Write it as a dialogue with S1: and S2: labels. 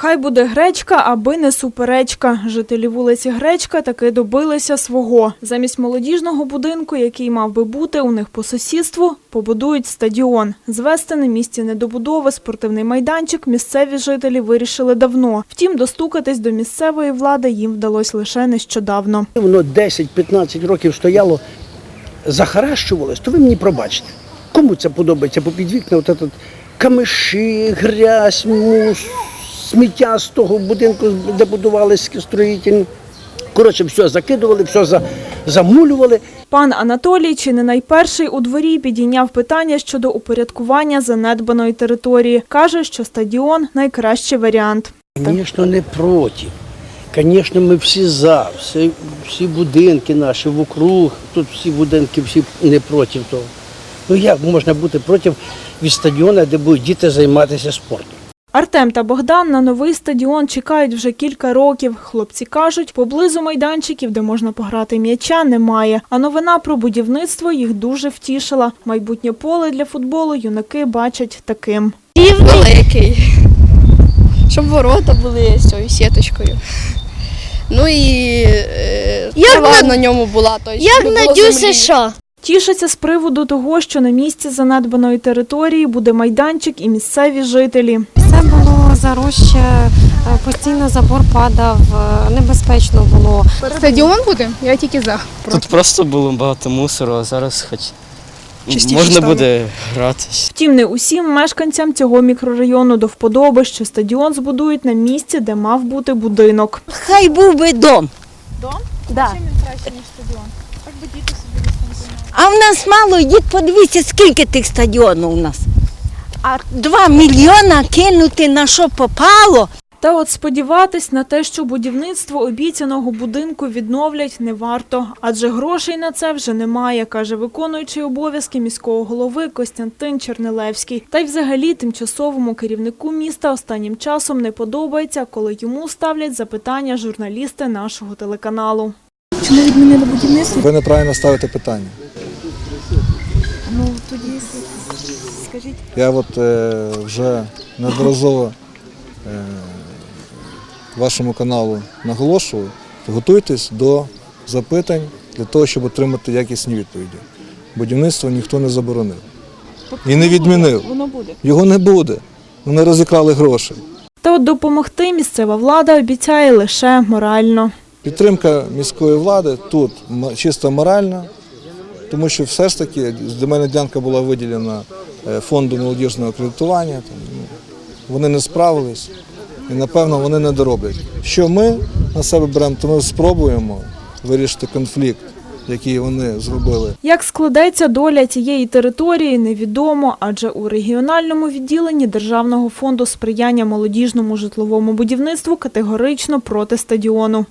S1: Хай буде гречка, аби не суперечка. Жителі вулиці Гречка таки добилися свого. Замість молодіжного будинку, який мав би бути у них по сусідству, побудують стадіон. Звести на місці недобудови спортивний майданчик місцеві жителі вирішили давно. Втім, достукатись до місцевої влади їм вдалося лише нещодавно.
S2: Воно 10-15 років стояло, захаращувалось, то ви мені пробачте. Кому це подобається попід вікна, от этот камиші, грязь, мус, сміття з того будинку, де будувалися строїтельні. Коротше, все закидували, все замулювали.
S1: Пан Анатолій, чи не найперший у дворі, підійняв питання щодо упорядкування занедбаної території. Каже, що стадіон найкращий варіант.
S2: Звісно, не проти. Звісно, ми всі за, всі, всі будинки наші вокруг, тут всі будинки всі не проти того. Ну як можна бути проти від стадіону, де будуть діти займатися спортом?
S1: Артем та Богдан на новий стадіон чекають вже кілька років. Хлопці кажуть, поблизу майданчиків, де можна пограти м'яча, немає. А новина про будівництво їх дуже втішила. Майбутнє поле для футболу юнаки бачать таким.
S3: великий. Щоб ворота були з цією сіточкою. Ну і е,
S4: Як
S3: трава
S4: на-
S3: на ньому була. То
S4: Як на дю США.
S1: Тішаться з приводу того, що на місці занедбаної території буде майданчик і місцеві жителі.
S5: Все було заросше, е, постійно забор падав, е, небезпечно було.
S6: Стадіон буде? Я тільки за.
S7: Тут просто було багато мусору, а зараз хоч
S6: Чистіше
S7: можна
S6: стало.
S7: буде гратись.
S1: Втім, не усім мешканцям цього мікрорайону до вподоби, що стадіон збудують на місці, де мав бути будинок.
S4: Хай був би дом.
S1: Дом?
S4: Да.
S1: Чим він краще, ніж стадіон? Так би діти собі
S4: А в нас мало, йдіть подивіться, скільки тих стадіонів у нас. А два мільйона кинути на що попало.
S1: Та от сподіватись на те, що будівництво обіцяного будинку відновлять, не варто, адже грошей на це вже немає, каже виконуючий обов'язки міського голови Костянтин Чернилевський. Та й взагалі тимчасовому керівнику міста останнім часом не подобається, коли йому ставлять запитання журналісти нашого телеканалу.
S6: Чому відмінили будівництво?
S8: Ви неправильно ставите питання.
S6: Ну тоді скажіть.
S8: Я от е, вже неодноразово е, вашому каналу наголошував, готуйтесь до запитань для того, щоб отримати якісні відповіді. Будівництво ніхто не заборонив. І не відмінив.
S1: Воно буде.
S8: Його не буде. Вони розікрали гроші.
S1: Та от допомогти місцева влада обіцяє лише морально.
S8: Підтримка міської влади тут чисто моральна, тому що все ж таки земельна ділянка була виділена е, фонду молодіжного кредитування. Там, ну, вони не справились і, напевно, вони не дороблять. Що ми на себе беремо, то ми спробуємо вирішити конфлікт, який вони зробили.
S1: Як складеться доля цієї території, невідомо, адже у регіональному відділенні Державного фонду сприяння молодіжному житловому будівництву категорично проти стадіону.